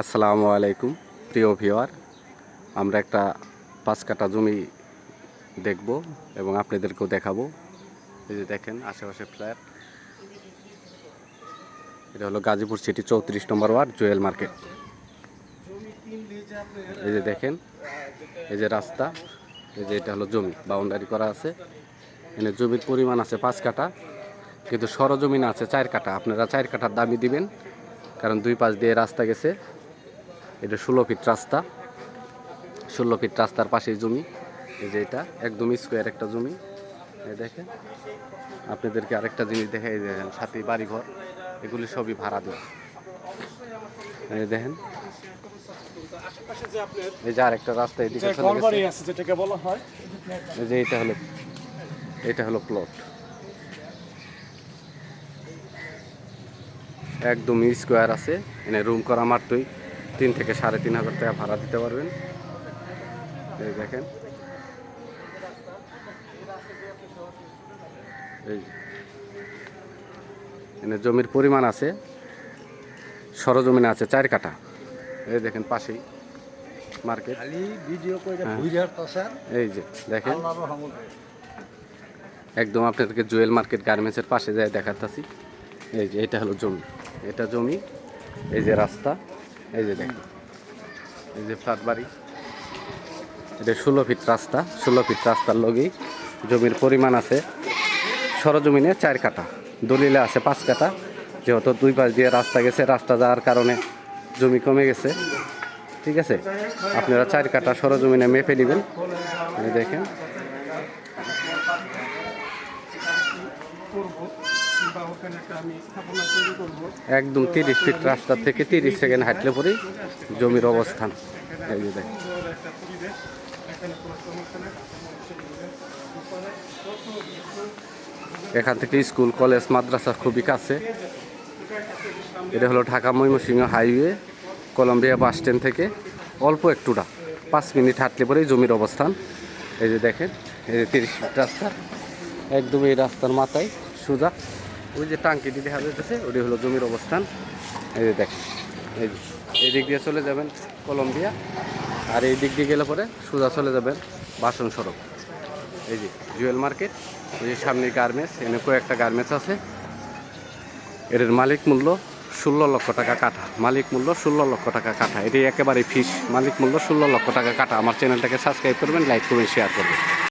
আসসালামু আলাইকুম, প্রিয় ভিওয়ার আমরা একটা পাঁচ কাটা জমি দেখব এবং আপনাদেরকেও দেখাবো। এই যে দেখেন, আশেপাশে ফ্ল্যাট। এটা হলো গাজীপুর সিটি চৌত্রিশ নম্বর ওয়ার্ড, জুয়েল মার্কেট। এই যে দেখেন, এই যে রাস্তা, এই যে এটা হলো জমি, বাউন্ডারি করা আছে। এখানে জমির পরিমাণ আছে পাঁচ কাটা, কিন্তু সরজমিন আছে চার কাটা। আপনারা চার কাটার দামি দিবেন, কারণ দুই পাশ দিয়ে রাস্তা গেছে। এটা ষোলো ফিট রাস্তা। ষোলো ফিট রাস্তার পাশেই জমি। এই যে এটা একদম স্কোয়ার একটা জমি। এই দেখেন। আপনাদেরকে আরেকটা জিনিস দেখে এই দেখেন সাথে বাড়িঘর। এগুলি সবই ভাড়া দেওয়া। এই দেখেন। এই যে আরেকটা রাস্তা এদিকে চলে গেছে। যেটাকে বলা হয়। এই যে এটা হলো এটা হলো প্লট একদম স্কোয়ার আছে। এনে রুম করা মাত্রই। তিন থেকে সাড়ে তিন হাজার টাকা ভাড়া দিতে পারবেন। এই দেখেন। এই। এনে জমির পরিমাণ আছে সরজমিনে আছে চার কাঠা। এই দেখেন পাশেই মার্কেট। হ্যাঁ। এই যে দেখেন। একদম আপনাদেরকে জুয়েল মার্কেট গার্মেন্টসের পাশে যায় দেখাতেছি। এই যে এটা হলো জমি। এটা জমি এই যে রাস্তা। এই যে দেখেন। এই যে ফ্ল্যাট বাড়ি। এটা ষোলো ফিট রাস্তা, ষোলো ফিট রাস্তার লগেই জমির পরিমাণ আছে সরজমিনে চার কাটা দলিলে আছে পাঁচ কাটা যেহেতু দুই পাশ দিয়ে রাস্তা গেছে, রাস্তা যাওয়ার কারণে জমি কমে গেছে। ঠিক আছে? আপনারা চার কাটা সরজমিনে মেপে নেবেন। দেখেন। একদম তিরিশ ফিট রাস্তা থেকে তিরিশ সেকেন্ড হাঁটলে পরেই জমির অবস্থান। এখানে থেকে স্কুল, কলেজ, মাদ্রাসা খুবই কাছে। এটা হলো Dhaka Mymensingh highway, Colombia bus stand থেকে অল্প একটুটা, পাঁচ মিনিট হাঁটলে পরেই জমির অবস্থান। এই যে দেখেন, এই যে তিরিশ ফিট রাস্তা। একদম এই রাস্তার মাথায় সোজা ওই যে টাঙ্কিটি দেখা যাচ্ছে ওটি হলো জমির অবস্থান। এই যে দেখেন, এই যে, এই দিক দিয়ে চলে যাবেন কলম্বিয়া, আর এই দিক দিয়ে গেলে পরে সোজা চলে যাবেন বাসন সড়ক। এই যে, জুয়েল মার্কেট, ওই যে সামনে গার্মেন্টস, এনে কয়েকটা গার্মেন্টস আছে। এর মালিক মূল্য ষোলো লক্ষ টাকা কাটা মালিক মূল্য ষোলো লক্ষ টাকা কাটা এটি একেবারে ফিস। মালিক মূল্য ষোলো লক্ষ টাকা কাটা আমার চ্যানেলটাকে সাবস্ক্রাইব করবেন, লাইক করবেন শেয়ার করবেন।